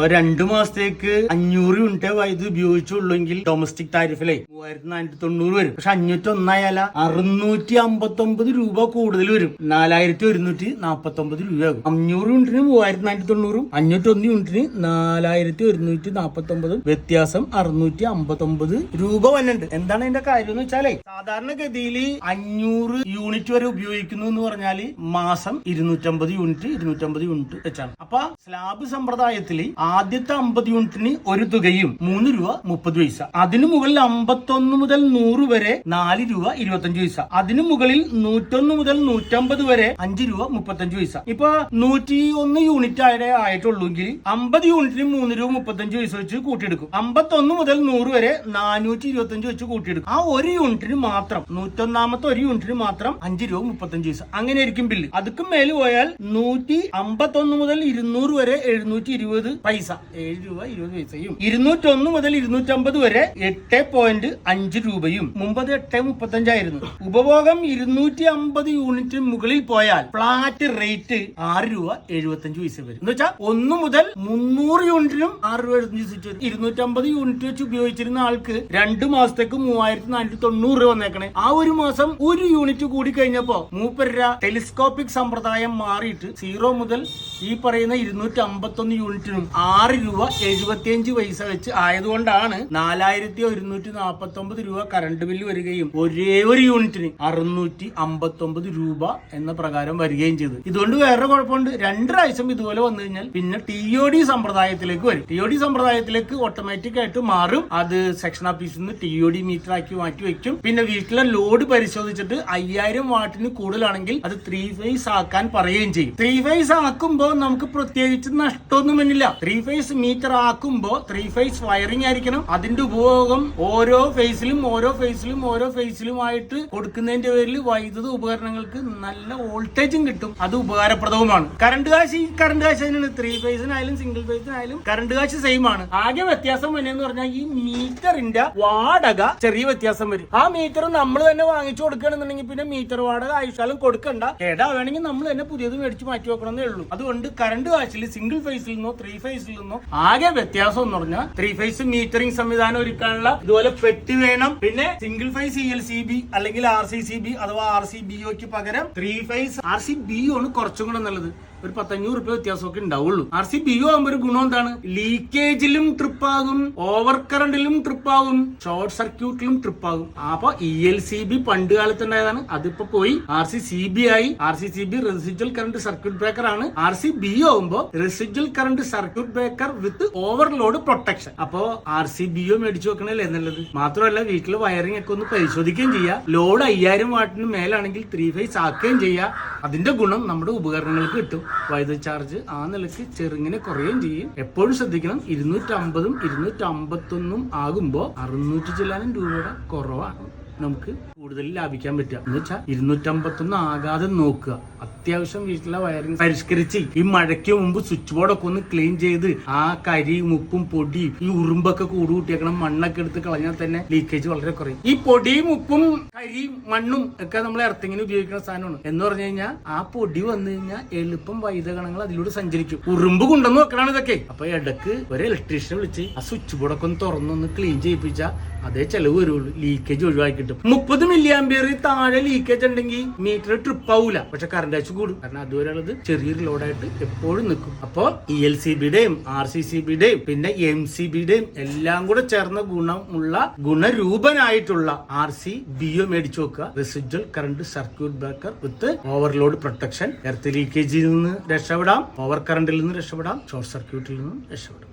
അപ്പൊ രണ്ടു മാസത്തേക്ക് അഞ്ഞൂറ് യൂണിറ്റ് വൈദ്യുതി ഉപയോഗിച്ചുള്ളെങ്കിൽ ഡൊമസ്റ്റിക് താരിഫിലെ മൂവായിരത്തി നാനൂറ്റി തൊണ്ണൂറ് വരും. പക്ഷെ അഞ്ഞൂറ്റി ഒന്നായാല അറുന്നൂറ്റി അമ്പത്തി ഒമ്പത് രൂപ കൂടുതൽ വരും. നാലായിരത്തി ഒരുന്നൂറ്റി നാപ്പത്തി ഒമ്പത് രൂപയാകും. അഞ്ഞൂറ് യൂണിറ്റിന് മൂവായിരത്തി നാനൂറ്റി തൊണ്ണൂറും അഞ്ഞൂറ്റി ഒന്ന് യൂണിറ്റിന് നാലായിരത്തി ഒരുന്നൂറ്റി നാപ്പത്തി ഒമ്പതും വ്യത്യാസം അറുന്നൂറ്റി അമ്പത്തി ഒമ്പത് രൂപ വന്നിട്ടുണ്ട്. എന്താണ് അതിന്റെ കാര്യം എന്ന് വെച്ചാലേ സാധാരണഗതിയിൽ അഞ്ഞൂറ് യൂണിറ്റ് വരെ ഉപയോഗിക്കുന്നു എന്ന് പറഞ്ഞാൽ മാസം ഇരുന്നൂറ്റമ്പത് യൂണിറ്റ് ഇരുന്നൂറ്റമ്പത് യൂണിറ്റ് വെച്ചാണ്. അപ്പൊ സ്ലാബ് സമ്പ്രദായത്തിൽ ആദ്യത്തെ അമ്പത് യൂണിറ്റിന് ഒരു തുകയും മൂന്ന് രൂപ മുപ്പത് പൈസ. അതിനു മുകളിൽ അമ്പത്തൊന്ന് മുതൽ നൂറ് വരെ നാല് രൂപ ഇരുപത്തഞ്ച് പൈസ. അതിനു മുകളിൽ നൂറ്റൊന്ന് മുതൽ നൂറ്റമ്പത് വരെ അഞ്ച് രൂപ മുപ്പത്തഞ്ച് പൈസ. ഇപ്പൊ നൂറ്റി ഒന്ന് യൂണിറ്റ് ആയ ആയിട്ടുള്ളൂങ്കിൽ അമ്പത് യൂണിറ്റിന് മൂന്ന് രൂപ മുപ്പത്തഞ്ച് പൈസ വെച്ച് കൂട്ടിയെടുക്കും. അമ്പത്തൊന്ന് മുതൽ നൂറ് വരെ നാനൂറ്റി ഇരുപത്തഞ്ച് വെച്ച് കൂട്ടിയെടുക്കും. ആ ഒരു യൂണിറ്റിന് മാത്രം നൂറ്റൊന്നാമത്തെ ഒരു യൂണിറ്റിന് മാത്രം അഞ്ച് രൂപ മുപ്പത്തഞ്ച് പൈസ. അങ്ങനെ ആയിരിക്കും ബില്ല് അതുക്കും മേൽ പോയാൽ നൂറ്റി അമ്പത്തൊന്ന് മുതൽ ഇരുന്നൂറ് വരെ എഴുന്നൂറ്റി ഇരുപത് പൈസ. ഏഴ് രൂപ ഇരുപത് പൈസയും. ഇരുന്നൂറ്റൊന്ന് മുതൽ ഇരുന്നൂറ്റമ്പത് വരെ എട്ട് പോയിന്റ് അഞ്ച് രൂപയും. മുമ്പത് എട്ട് മുപ്പത്തഞ്ചായിരുന്നു ഉപഭോഗം ഇരുന്നൂറ്റി അമ്പത് യൂണിറ്റ് മുകളിൽ പോയാൽ ഫ്ലാറ്റ് റേറ്റ് ആറ് രൂപ എഴുപത്തഞ്ച് പൈസ വരും. എന്ന് വെച്ചാൽ ഒന്ന് മുതൽ മുന്നൂറ് യൂണിറ്റിനും ആറ് രൂപ എഴുപത്തഞ്ച് പൈസ വരും. ഇരുന്നൂറ്റമ്പത് യൂണിറ്റ് വെച്ച് ഉപയോഗിച്ചിരുന്ന ആൾക്ക് രണ്ട് മാസത്തേക്ക് മൂവായിരത്തി നാനൂറ്റി തൊണ്ണൂറ് രൂപ വന്നേക്കണേ. ആ ഒരു മാസം ഒരു യൂണിറ്റ് കൂടി കഴിഞ്ഞപ്പോ മൂപ്പര ടെലിസ്കോപ്പിക് സമ്പ്രദായം മാറിയിട്ട് സീറോ മുതൽ ഈ പറയുന്ന ഇരുന്നൂറ്റി അമ്പത്തൊന്ന് യൂണിറ്റിനും ആറ് രൂപ എഴുപത്തിയഞ്ച് പൈസ വെച്ച് ആയതുകൊണ്ടാണ് നാലായിരത്തി ഒരുന്നൂറ്റി നാപ്പത്തി ഒമ്പത് രൂപ കറണ്ട് ബില്ല് വരികയും ഒരേ ഒരു യൂണിറ്റിന് അറുന്നൂറ്റി അമ്പത്തി ഒമ്പത് രൂപ എന്ന പ്രകാരം വരികയും ചെയ്തു. ഇതുകൊണ്ട് വേറെ കുഴപ്പമുണ്ട്. രണ്ട് ഇതുപോലെ വന്നു കഴിഞ്ഞാൽ പിന്നെ ടി ഒ ഡി സമ്പ്രദായത്തിലേക്ക് വരും. ടി ഒ ഡി സമ്പ്രദായത്തിലേക്ക് ഓട്ടോമാറ്റിക് ആയിട്ട് മാറും. അത് സെക്ഷൻ ഓഫീസിൽ നിന്ന് ടി ഒ ഡി മീറ്റർ ആക്കി മാറ്റി വെക്കും. പിന്നെ വീട്ടിലെ ലോഡ് പരിശോധിച്ചിട്ട് അയ്യായിരം വാട്ടിന് കൂടുതലാണെങ്കിൽ അത് ത്രീ ഫേസ് ആക്കാൻ പറയുകയും ചെയ്യും. ത്രീ ഫേസ് ആക്കുമ്പോൾ നമുക്ക് പ്രത്യേകിച്ച് നഷ്ടമൊന്നും വന്നില്ല. ത്രീ ഫേസ് മീറ്റർ ആക്കുമ്പോൾ ത്രീ ഫേസ് വയറിംഗ് ആയിരിക്കണം. അതിന്റെ ഉപയോഗം ഓരോ ഫേസിലും ഓരോ ഫേസിലും ഓരോ ഫേസിലുമായിട്ട് കൊടുക്കുന്നതിന്റെ പേരിൽ വൈദ്യുത ഉപകരണങ്ങൾക്ക് നല്ല വോൾട്ടേജും കിട്ടും. അത് ഉപകാരപ്രദവുമാണ്. കറണ്ട് കാശ് ഈ കറണ്ട് കാശ് തന്നെയാണ്. ത്രീ ഫേസിനായാലും സിംഗിൾ ഫേസിനായാലും കറണ്ട് കാശ് സെയിം ആണ്. ആകെ വ്യത്യാസം വരുന്നതെന്ന് പറഞ്ഞാൽ ഈ മീറ്ററിന്റെ വാടക ചെറിയ വ്യത്യാസം വരും. ആ മീറ്റർ നമ്മൾ തന്നെ വാങ്ങിച്ചു കൊടുക്കുകയാണെന്നുണ്ടെങ്കിൽ പിന്നെ മീറ്റർ വാടക ആയുഷ്കാലം കൊടുക്കണ്ട. കേടാ വേണമെങ്കിൽ നമ്മൾ തന്നെ പുതിയത് മേടിച്ച് മാറ്റി വെക്കണമെന്നേ ഉള്ളൂ. അതുകൊണ്ട് കറണ്ട് കാശിൽ സിംഗിൾ ഫേസിൽ നിന്നോ ത്രീ ഫേസിൽ നിന്നോ ആകെ വ്യത്യാസം എന്ന് പറഞ്ഞാൽ ത്രീ ഫേസ് മീറ്ററിംഗ് സംവിധാനം ഒരുക്കാനുള്ള ഇതുപോലെ പെട്ടി വേണം. പിന്നെ single phase E L C B അല്ലെങ്കിൽ ആർ സി സി ബി അഥവാ ആർ സി ബി ഒക്ക് പകരം three phase R C B ആണ് കുറച്ചും കൂടെ നല്ലത്. ഒരു പത്തഞ്ഞൂറ് റുപ്യ വ്യത്യാസമൊക്കെ ഉണ്ടാവുള്ളൂ. ആർ സി ബി ആകുമ്പോൾ ഒരു ഗുണം എന്താണ്? ലീക്കേജിലും ട്രിപ്പ് ആകും ഓവർ കറണ്ടിലും ട്രിപ്പ് ആകും ഷോർട്ട് സർക്യൂട്ടിലും ട്രിപ്പ് ആകും. അപ്പൊ ഇ എൽ സി ബി പണ്ട് കാലത്ത് ഉണ്ടായതാണ്. അതിപ്പോ പോയി ആർ സി സി ബി ആയി. R C C B residual current circuit breaker ആണ്. ആർ സി ബി ആകുമ്പോൾ residual current circuit breaker with overload protection അപ്പോ ആർ സി ബി ഒ മേടിച്ചു വെക്കണല്ലേ എന്നുള്ളത്? മാത്രമല്ല വീട്ടിലെ വയറിംഗ് ഒക്കെ ഒന്ന് പരിശോധിക്കുകയും ചെയ്യുക ലോഡ് അയ്യായിരം വാട്ടിന് മേലാണെങ്കിൽ ത്രീ ഫേസ് ആക്കുകയും ചെയ്യുക അതിന്റെ ഗുണം നമ്മുടെ ഉപകരണങ്ങൾക്ക് കിട്ടും. വൈദ്യുതി ചാർജ് ആ നിലയ്ക്ക് ചെറുങ്ങനെ കുറയുകയും ചെയ്യും. എപ്പോഴും ശ്രദ്ധിക്കണം ഇരുന്നൂറ്റമ്പതും ഇരുന്നൂറ്റമ്പത്തൊന്നും ആകുമ്പോൾ അറുന്നൂറ്റി ചില്ലാനും രൂപയുടെ കുറവാണ് നമുക്ക് കൂടുതൽ ലാഭിക്കാൻ പറ്റുക. എന്ന് വെച്ചാൽ ഇരുന്നൂറ്റമ്പത്തൊന്ന് ആകാതെ നോക്കുക. അത്യാവശ്യം വീട്ടിലെ വയറിംഗ് പരിഷ്കരിച്ച് ഈ മഴയ്ക്ക് മുമ്പ് സ്വിച്ച് ബോർഡൊക്കെ ഒന്ന് ക്ലീൻ ചെയ്ത് ആ കരി ഉപ്പും പൊടിയും ഈ ഉറുമ്പൊക്കെ കൂടുകൂട്ടിയേക്കണം മണ്ണൊക്കെ എടുത്ത് കളഞ്ഞാൽ തന്നെ ലീക്കേജ് വളരെ കുറയും. ഈ പൊടിയും ഉപ്പും കരിയും മണ്ണും ഒക്കെ നമ്മൾ എർത്തിങ്ങിന് ഉപയോഗിക്കുന്ന സാധനമാണ്. എന്ന് പറഞ്ഞു കഴിഞ്ഞാൽ ആ പൊടി വന്നു കഴിഞ്ഞാൽ എളുപ്പം വൈദ്യകണങ്ങൾ അതിലൂടെ സഞ്ചരിക്കും. ഉറുമ്പ് കൊണ്ടുവന്ന് വെക്കണാണ് ഇതൊക്കെ. അപ്പൊ ഇടയ്ക്ക് ഒരു ഇലക്ട്രീഷ്യനെ വിളിച്ച് ആ സ്വിച്ച് ബോർഡൊക്കെ ഒന്ന് തുറന്നൊന്ന് ക്ലീൻ ചെയ്യിപ്പിച്ചാൽ അതേ ചെലവ് വരുള്ളൂ. ലീക്കേജ് ഒഴിവാക്കി കിട്ടും മുപ്പത് മില്ലി ആംബിയർ താഴെ ലീക്കേജ് ഉണ്ടെങ്കിൽ മീറ്റർ ട്രിപ്പ് ആവൂല. പക്ഷെ കറണ്ട് അയച്ചു കൂടും. കാരണം അതുവരെ ഉള്ളത് ചെറിയൊരു ലോഡായിട്ട് എപ്പോഴും നിൽക്കും. അപ്പോ ഇ എൽ സി ബിയുടെയും ആർ സി സി ബിയുടെയും പിന്നെ എം സി ബിയുടെയും എല്ലാം കൂടെ ചേർന്ന ഗുണമുള്ള ഗുണരൂപനായിട്ടുള്ള ആർ സി ബി ഒ മേടിച്ചു വെക്കുക. Residual current circuit breaker with overload protection earth ലീക്കേജിൽ നിന്ന് രക്ഷപ്പെടാം. ഓവർ കറണ്ടിൽ നിന്ന് രക്ഷപ്പെടാം. ഷോർട്ട് സർക്യൂട്ടിൽ നിന്നും രക്ഷപ്പെടാം.